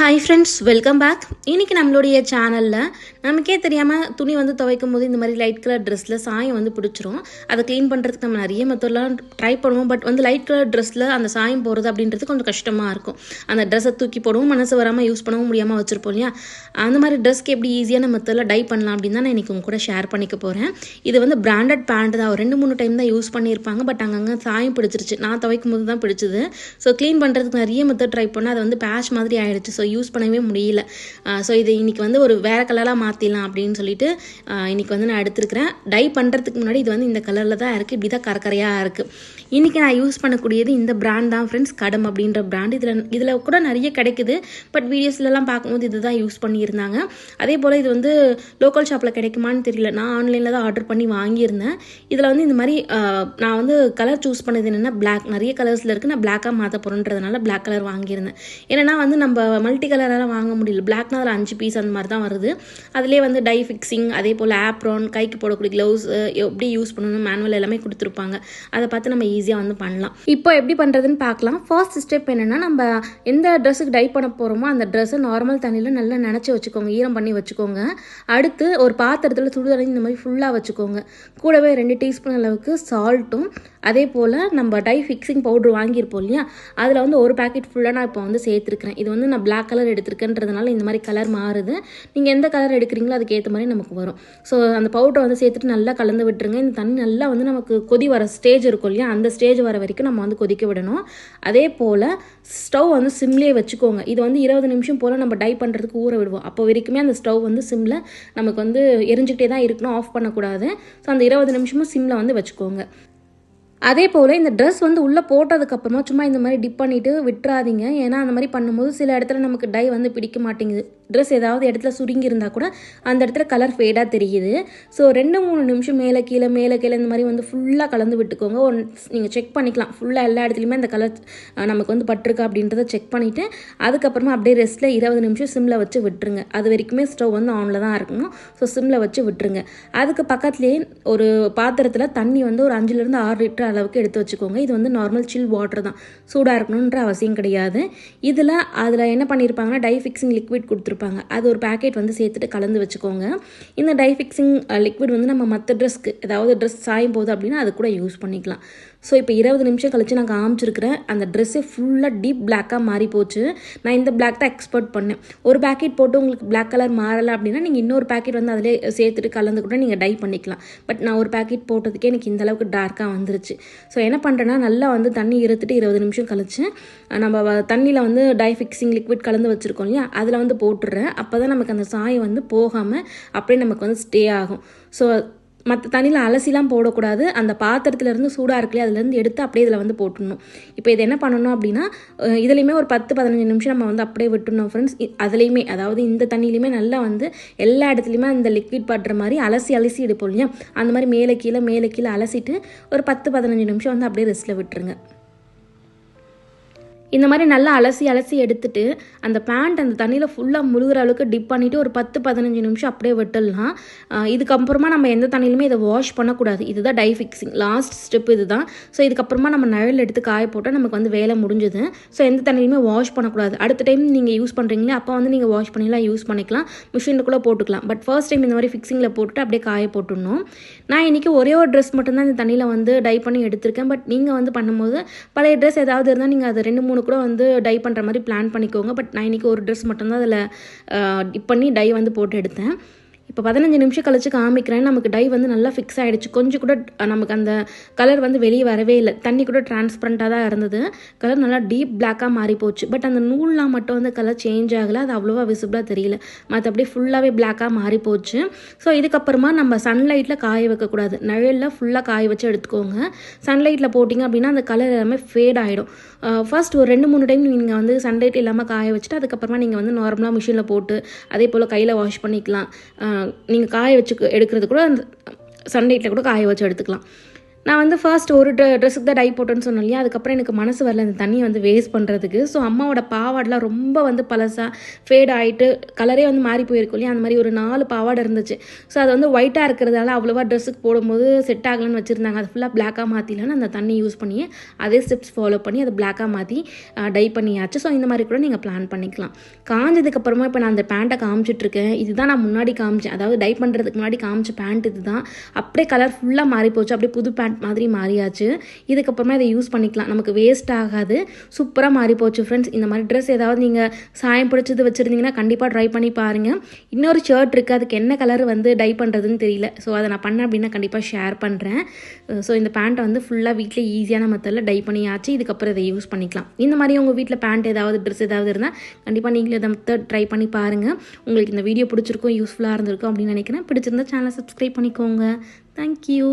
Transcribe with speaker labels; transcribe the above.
Speaker 1: Hi friends welcome back இன்றைக்கி நம்மளுடைய சேனலில் நமக்கே தெரியாமல் துணி வந்து துவைக்கும் போது இந்த மாதிரி லைட் கலர் ட்ரெஸ்ஸில் சாயம் வந்து பிடிச்சிரும். அதை க்ளீன் பண்ணுறதுக்கு நம்ம நிறைய மெத்தட்லாம் ட்ரை பண்ணுவோம். பட் வந்து லைட் கலர் ட்ரெஸ்ஸில் அந்த சாயம் போகிறது அப்படின்றது கொஞ்சம் கஷ்டமாக இருக்கும். அந்த ட்ரெஸ்ஸை தூக்கி போடவும் மனசு வராமல் யூஸ் பண்ணவும் முடியாமல் வச்சுருப்போம் இல்லையா? அந்த மாதிரி ட்ரெஸ்க்கு எப்படி ஈஸியான மெத்தடில் டை பண்ணலாம் அப்படின்னு தான் நான் இன்றைக்கி உங்க கூட ஷேர் பண்ணிக்க போகிறேன் இது வந்து பிராண்டட் பேண்ட் தான். ஒரு ரெண்டு மூணு டைம் தான் யூஸ் பண்ணியிருப்பாங்க. பட் அங்கங்கே சாயம் பிடிச்சிருச்சு. நான் துவைக்கும் போது தான் பிடிச்சது. ஸோ க்ளீன் பண்ணுறதுக்கு நிறைய மெத்தட் ட்ரை பண்ணால் அது வந்து பேட்ச் மாதிரி ஆகிடுச்சு ஸோ யூஸ் பண்ணவே முடியல. ஸோ இது இன்னைக்கு வந்து ஒரு வேறு கலராக மாற்றிடலாம் அப்படின்னு சொல்லிட்டு இன்றைக்கி இன்னைக்கு வந்து நான் எடுத்திருக்கிறேன். டை பண்ணுறதுக்கு முன்னாடி இது வந்து இந்த கலரில் தான் இருக்குது இப்படி தான் கரக்கரையாக இருக்குது இன்றைக்கி நான் யூஸ் பண்ணக்கூடியது இந்த ப்ராண்ட் தான் ஃப்ரெண்ட்ஸ் கடம் அப்படின்ற ப்ராண்ட் இதில் இதில் கூட நிறைய கிடைக்குது. பட் வீடியோஸ்லலாம் பார்க்கும்போது இது தான் யூஸ் பண்ணியிருந்தாங்க. அதே போல் இது வந்து லோக்கல் ஷாப்பில் கிடைக்குமான்னு தெரியல. நான் ஆன்லைனில் தான் ஆர்டர் பண்ணி வாங்கியிருந்தேன். இதில் வந்து இந்த மாதிரி நான் வந்து கலர் சூஸ் பண்ணது என்னென்னா பிளாக் நிறைய கலர்ஸில் இருக்குது நான் பிளாக்காக மாற்ற போகிறேன்றதுனால பிளாக் கலர் வாங்கியிருந்தேன். ஏன்னா வந்து நம்ம மல்டி கலரால் வாங்க முடியல. பிளாக்னா அதில் அஞ்சு பீஸ் அந்த மாதிரி தான் வருது. அதிலே வந்து டை ஃபிக்ஸிங் அதே போல் ஆப்ரான் கைக்கு போடக்கூடிய க்ளவுஸ் எப்படி யூஸ் பண்ணணும் மேனுவல் எல்லாமே கொடுத்துருப்பாங்க. அதை பார்த்து நம்ம ஈஸியாக வந்து பண்ணலாம். இப்போ எப்படி பண்ணுறதுன்னு பார்க்கலாம். ஃபர்ஸ்ட் ஸ்டெப் என்னென்னா நம்ம எந்த ட்ரெஸ்ஸுக்கு டை பண்ண போகிறோமோ அந்த ட்ரெஸ்ஸை நார்மல் தண்ணியில் நல்லா நினச்சி வச்சுக்கோங்க. ஈரம் பண்ணி வச்சுக்கோங்க. அடுத்து ஒரு பாத்திரத்தில் சுடு தண்ணி இந்த மாதிரி ஃபுல்லாக வச்சுக்கோங்க. கூடவே ரெண்டு டீஸ்பூன் அளவுக்கு சால்ட்டும் அதே போல் நம்ம டை ஃபிக்ஸிங் பவுடர் வாங்கியிருப்போம் இல்லையா? அதில் வந்து ஒரு பேக்கெட் ஃபுல்லாக நான் இப்போ வந்து சேர்த்துருக்கிறேன். இது வந்து நான் பிளாக் கலர் எடுத்திருக்கேன்றதுனால இந்த மாதிரி கலர் மாறுது. நீங்கள் எந்த கலர் எடுக்கிறீங்களோ அதுக்கேற்ற மாதிரி நமக்கு வரும். ஸோ அந்த பவுடரை வந்து சேர்த்துட்டு நல்லா கலந்து விட்டுருங்க. இந்த தண்ணி நல்லா வந்து நமக்கு கொதி வர ஸ்டேஜ் இருக்கும் இல்லையா? அந்த ஸ்டேஜ் வர வரைக்கும் நம்ம வந்து கொதிக்க விடணும். அதே போல் ஸ்டவ் வந்து சிம்லேயே வச்சுக்கோங்க. இது வந்து இருபது நிமிஷம் போல் நம்ம டை பண்ணுறதுக்கு ஊற விடுவோம். அப்போ வரைக்குமே அந்த ஸ்டவ் வந்து சிம்மில் நமக்கு வந்து எரிஞ்சுக்கிட்டே தான் இருக்கணும். ஆஃப் பண்ணக்கூடாது. ஸோ அந்த இருபது நிமிஷமும் சிம்மில் வந்து வச்சுக்கோங்க. அதே போல் இந்த ட்ரெஸ் வந்து உள்ளே போட்டதுக்கப்புறமா சும்மா இந்த மாதிரி டிப் பண்ணிவிட்டு விட்டுறாதீங்க. ஏன்னா அந்த மாதிரி பண்ணும்போது சில இடத்துல நமக்கு டை வந்து பிடிக்க மாட்டேங்குது. ட்ரெஸ் ஏதாவது இடத்துல சுருங்கி இருந்தால் கூட அந்த இடத்துல கலர் ஃபேடாக தெரியுது. ஸோ ரெண்டு மூணு நிமிஷம் மேலே கீழே மேலே கீழே இந்த மாதிரி வந்து ஃபுல்லாக கலந்து விட்டுக்கோங்க. ஒரு நீங்கள் செக் பண்ணிக்கலாம். ஃபுல்லாக எல்லா இடத்துலையுமே அந்த கலர் நமக்கு வந்து பட்டிருக்கா அப்படின்றத செக் பண்ணிவிட்டு அதுக்கப்புறமா அப்படியே ரெஸ்ட்டில் இருபது நிமிஷம் சிம்மில் வச்சு விட்டுருங்க. அது வரைக்குமே ஸ்டவ் வந்து ஆனில் தான் இருக்கணும். ஸோ சிம்மில் வச்சு விட்டுருங்க. அதுக்கு பக்கத்துலேயே ஒரு பாத்திரத்தில் தண்ணி வந்து ஒரு அஞ்சுலேருந்து ஆறு லிட்டர் அளவுக்கு எடுத்து வச்சுக்கோங்க. இது வந்து நார்மல் சில் வாட்டர் தான். சூடாக இருக்கணுன்ற அவசியம் கிடையாது. இதில் அதில் என்ன பண்ணியிருப்பாங்கன்னா டை ஃபிக்ஸிங் லிக்விட் கொடுத்துருப்பாங்க. அது ஒரு பேக்கெட் வந்து சேர்த்துட்டு கலந்து வச்சுக்கோங்க. இந்த டை ஃபிக்ஸிங் லிக்விட் வந்து நம்ம மற்ற ட்ரெஸ்க்கு ஏதாவது ட்ரெஸ் சாயும் போகுது அப்படின்னா அது கூட யூஸ் பண்ணிக்கலாம். ஸோ இப்போ இருபது நிமிஷம் கழித்து நான் காமிச்சிருக்கிறேன். அந்த ட்ரெஸ்ஸு ஃபுல்லாக டீப் பிளாக்காக மாறி போச்சு. நான் இந்த பிளாக் தான் எக்ஸ்பெக்ட் பண்ணேன். ஒரு பேக்கெட் போட்டு உங்களுக்கு பிளாக் கலர் மாறலை அப்படின்னா நீங்கள் இன்னொரு பேக்கெட் வந்து அதிலே சேர்த்துட்டு கலந்து கூட நீங்கள் டை பண்ணிக்கலாம். பட் நான் ஒரு பேக்கெட் போட்டதுக்கே எனக்கு இந்த அளவுக்கு டார்க்காக வந்துருச்சு. ஸோ என்ன பண்ணுறேன்னா நல்லா வந்து தண்ணி இருத்துட்டு இருபது நிமிஷம் கழிச்சு நம்ம தண்ணியில் வந்து டை ஃபிக்ஸிங் லிக்விட் கலந்து வச்சுருக்கோம் இல்லையா? அதில் வந்து போட்டுடுறேன். அப்போ தான் நமக்கு அந்த சாயம் வந்து போகாமல் அப்படியே நமக்கு வந்து ஸ்டே ஆகும். ஸோ மற்ற தண்ணியில் அலசிலாம் போடக்கூடாது. அந்த பாத்திரத்துலேருந்து சூடாக இருக்குல்லையே அதுலேருந்து எடுத்து அப்படியே இதில் வந்து போட்டுடணும். இப்போ இது என்ன பண்ணணும் அப்படின்னா இதுலேயுமே ஒரு பத்து பதினஞ்சு நிமிஷம் நம்ம வந்து அப்படியே விட்டுணும் ஃப்ரெண்ட்ஸ் அதுலேயுமே அதாவது இந்த தண்ணியிலையுமே நல்லா வந்து எல்லா இடத்துலையுமே அந்த லிக்விட் படுற மாதிரி அலசி அலசி எடுப்போம் இல்லையா? அந்த மாதிரி மேலே கீழே மேலே கீழே அலசிட்டு ஒரு பத்து பதினஞ்சு நிமிஷம் வந்து அப்படியே ரெஸ்ட்டில் விட்டுருங்க. இந்த மாதிரி நல்லா அலசி அலசி எடுத்துட்டு அந்த பேண்ட் அந்த தண்ணியில் ஃபுல்லாக முழுகிற அளவுக்கு டிப் பண்ணிவிட்டு ஒரு பத்து பதினஞ்சு நிமிஷம் அப்படியே விட்டுடலாம். இதுக்கப்புறமா நம்ம எந்த தண்ணியிலுமே இதை வாஷ் பண்ணக்கூடாது. இதுதான் டை ஃபிக்ஸிங் லாஸ்ட் ஸ்டெப் இதுதான். ஸோ இதுக்கப்புறமா நம்ம நிழல் எடுத்து காய போட்டால் நமக்கு வந்து வேலை முடிஞ்சுது. ஸோ எந்த தண்ணியிலுமே வாஷ் பண்ணக்கூடாது. அடுத்த டைம் நீங்கள் யூஸ் பண்ணுறீங்களே அப்போ வந்து நீங்கள் வாஷ் பண்ணிலாம் யூஸ் பண்ணிக்கலாம். மிஷினுக்குள்ளே போட்டுக்கலாம். பட் ஃபர்ஸ்ட் டைம் இந்த மாதிரி ஃபிக்ஸிங்கில் போட்டுட்டு அப்படியே காய போட்டுடணும். நான் இன்றைக்கி ஒரே ஒரு ட்ரெஸ் மட்டும்தான் இந்த தண்ணியில் வந்து டை பண்ணி எடுத்திருக்கேன். பட் நீங்கள் வந்து பண்ணும்போது பழைய ட்ரெஸ் ஏதாவது இருந்தால் நீங்கள் அதை ரெண்டு மூணு கூட வந்து டை பண்ணுற மாதிரி பிளான் பண்ணிக்கோங்க. பட் நான் இன்றைக்கி ஒரு ட்ரெஸ் மட்டும்தான் அதில் டிப் பண்ணி டை வந்து போட்டு எடுத்தேன். இப்போ பதினஞ்சு நிமிஷம் கழிச்சு காமிக்கிறேன். நமக்கு டை வந்து நல்லா ஃபிக்ஸ் ஆகிடுச்சு கொஞ்சம் கூட நமக்கு அந்த கலர் வந்து வெளியே வரவே இல்லை. தண்ணி கூட டிரான்ஸ்பரண்ட்டாக தான் இருந்தது. கலர் நல்லா டீப் பிளாக்காக மாறி போச்சு. பட் அந்த நூல்லாம் மட்டும் வந்து கலர் சேஞ்ச் ஆகலை. அது அவ்வளோவா விசிபிளாக தெரியல. மற்றபடி ஃபுல்லாகவே பிளாக்காக மாறி போச்சு. ஸோ இதுக்கப்புறமா நம்ம சன்லைட்டில் காய வைக்கக்கூடாது நிழலில் ஃபுல்லாக காய வச்சு எடுத்துக்கோங்க. சன்லைட்டில் போட்டிங்க அப்படின்னா அந்த கலர் எல்லாமே ஃபேட் ஆகிடும் ஃபர்ஸ்ட் ஒரு ரெண்டு மூணு டைம் நீங்கள் வந்து சன்லைட் இல்லாமல் காய வச்சுட்டு அதுக்கப்புறமா நீங்கள் வந்து நார்மலாக மிஷினில் போட்டு அதே போல் கையில் வாஷ் பண்ணிக்கலாம். நீங்கள் காய வச்சு எடுக்கிறது கூட அந்த சன்லைட்டில் கூட காய வச்சு எடுத்துக்கலாம். நான் வந்து ஃபர்ஸ்ட் ஒரு ட்ரெஸ்ஸுக்கு தான் டை போட்டேன்னு சொன்னேன் இல்லையா? அதுக்கப்புறம் எனக்கு மனசு வரல. இந்த தண்ணியை வந்து வேஸ்ட் பண்ணுறதுக்கு ஸோ அம்மாவோட பாவாடெலாம் ரொம்ப வந்து பழசாக ஃபேட் ஆகிட்டு கலரே வந்து மாறி போயிருக்கும் இல்லையா? அந்த மாதிரி ஒரு நாலு பாவாடை இருந்துச்சு. ஸோ அது வந்து ஒயிட்டாக இருக்கிறதால அவ்வளோவா ட்ரெஸ்ஸுக்கு போடும்போது செட் ஆகலன்னு வச்சுருந்தாங்க. அது ஃபுல்லாக பிளாக்காக மாற்றிலன்னு அந்த தண்ணி யூஸ் பண்ணி அதே ஸ்டெப்ஸ் ஃபாலோ பண்ணி அதை பிளாக்காக மாற்றி டை பண்ணியாச்சு. ஸோ இந்த மாதிரி கூட நீங்கள் பிளான் பண்ணிக்கலாம். காஞ்சதுக்கப்புறமா இப்போ நான் அந்த பேண்ட்டை காமிச்சிட்ருக்கேன் இதுதான் நான் முன்னாடி காமிச்சேன். அதாவது டை பண்ணுறதுக்கு முன்னாடி காமிச்ச பேண்ட் இதுதான் அப்படியே கலர் ஃபுல்லாக மாறி போச்சு. அப்படியே புது பேண்ட் மாதிரி மாறியாச்சு. இதுக்கப்புறமா இதை யூஸ் பண்ணிக்கலாம். நமக்கு வேஸ்ட் ஆகாது. சூப்பராக மாறி போச்சு ஃப்ரெண்ட்ஸ் இந்த மாதிரி ட்ரெஸ் ஏதாவது நீங்கள் சாயம் பிடிச்சது வச்சுருந்தீங்கன்னா கண்டிப்பாக ட்ரை பண்ணி பாருங்கள் இன்னொரு ஷர்ட் இருக்குது அதுக்கு என்ன கலர் வந்து டை பண்ணுறதுன்னு தெரியல. ஸோ அதை நான் பண்ணேன் அப்படின்னா கண்டிப்பாக ஷேர் பண்ணுறேன் ஸோ இந்த பேண்ட்டை வந்து ஃபுல்லாக வீட்டில் ஈஸியான மெத்தடில் டை பண்ணியாச்சு. இதுக்கப்புறம் இதை யூஸ் பண்ணிக்கலாம். இந்த மாதிரி உங்கள் வீட்டில் பேண்ட் ஏதாவது ட்ரெஸ் ஏதாவது இருந்தால் கண்டிப்பாக நீங்களும் இதை மெத்தட் ட்ரை பண்ணி பாருங்கள் உங்களுக்கு இந்த வீடியோ பிடிச்சிருக்கும் யூஸ்ஃபுல்லாக இருந்திருக்கும் அப்படின்னு நினைக்கிறேன். பிடிச்சிருந்தா சேனலை சப்ஸ்கிரைப் பண்ணிக்கோங்க. தேங்க்யூ